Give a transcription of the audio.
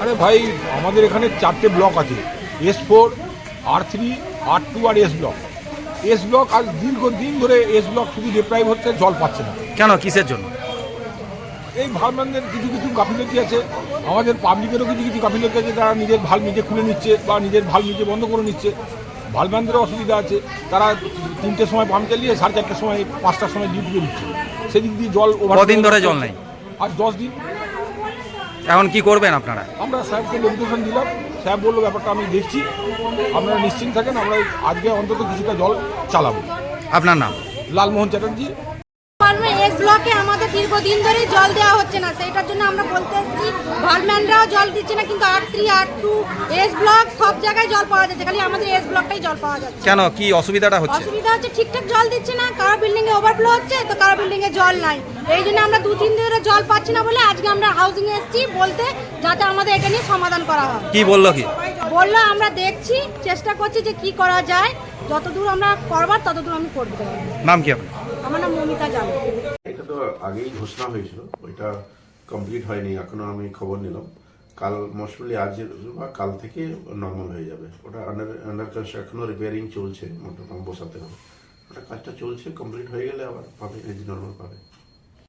আরে ভাই আমাদের এখানে চারটে ব্লক আছে। এস ফোর আর থ্রি আর টু আর এস ব্লক এস ব্লক আজ দীর্ঘদিন ধরে এস ব্লক শুধু ডিপ্রাইভ হচ্ছে জল পাচ্ছে না। কেন? কিসের জন্য? এই ভালম্যানদের কিছু কিছু গাফিলতি আছে। আমাদের পাবলিকেরও কিছু কিছু গাফিলতি আছে। তারা নিজের ভালো নিজে খুলে নিচ্ছে বা নিজের ভালো নিজে বন্ধ করে নিচ্ছে। ভালম্যানদেরও অসুবিধা আছে। তারা তিনটের সময় পাম্প চালিয়ে সাড়ে চারটের সময় পাঁচটার সময় ডিউটি দিচ্ছে। সেদিক দিয়ে জল কদিন ধরে জল নেই? আর দশ দিন। এখন কি করবেন আপনারা? আমরা স্যারকে ডেপুটেশন দিলাম। স্যার বলল ব্যাপারটা আমি দেখছি। আপনারা নিশ্চিন্ত থাকেন আমরা আজকে অন্তত কিছুটা জল চালাবো। আপনার নাম? লালমোহন চ্যাটার্জি। এস ব্লকে আমাদের দীর্ঘদিন ধরে জল দেওয়া হচ্ছে না। সেটার জন্য আমরা বলতে এসেছি ভালম্যানরাও জল দিচ্ছে না কিন্তু থ্রি টু এস ব্লক সব জায়গায় জল পাওয়া যাচ্ছে। খালি আমাদের এস ব্লকটাই জল পাওয়া যাচ্ছে। কেন? কি অসুবিধাটা হচ্ছে? অসুবিধা হচ্ছে ঠিকঠাক জল দিচ্ছে না কারও বিল্ডিং এ ওভারফ্লো হচ্ছে তো কারও বিল্ডিং এ জল নাই। এই জন্য আমরা দু তিন দিন ধরে জল পাচ্ছি না বলে আজকে আমরা হাউজিং এ এসেছি বলতে যাতে আমাদের এটা নিয়ে সমাধান করা হয়। কি বলল কি? বলল আমরা দেখছি চেষ্টা করছি যে কি করা যায়। যতদূর আমরা করবার ততদূর আমি করব। নাম কি আপনার? আমার নাম মমিতা জানো। এটা তো আগেই ঘোষণা হয়েছিল, ওইটা কমপ্লিট হয়নি, এখনও আমি খবর নিলাম। কাল মোস্টলি আজ বা কাল থেকে নর্মাল হয়ে যাবে। ওটা আন্ডার আন্ডার এখনও রিপেয়ারিং চলছে মোটর বসাতে হবে। ওটা কাজটা চলছে কমপ্লিট হয়ে গেলে আবার পাবে নর্মাল পাবে।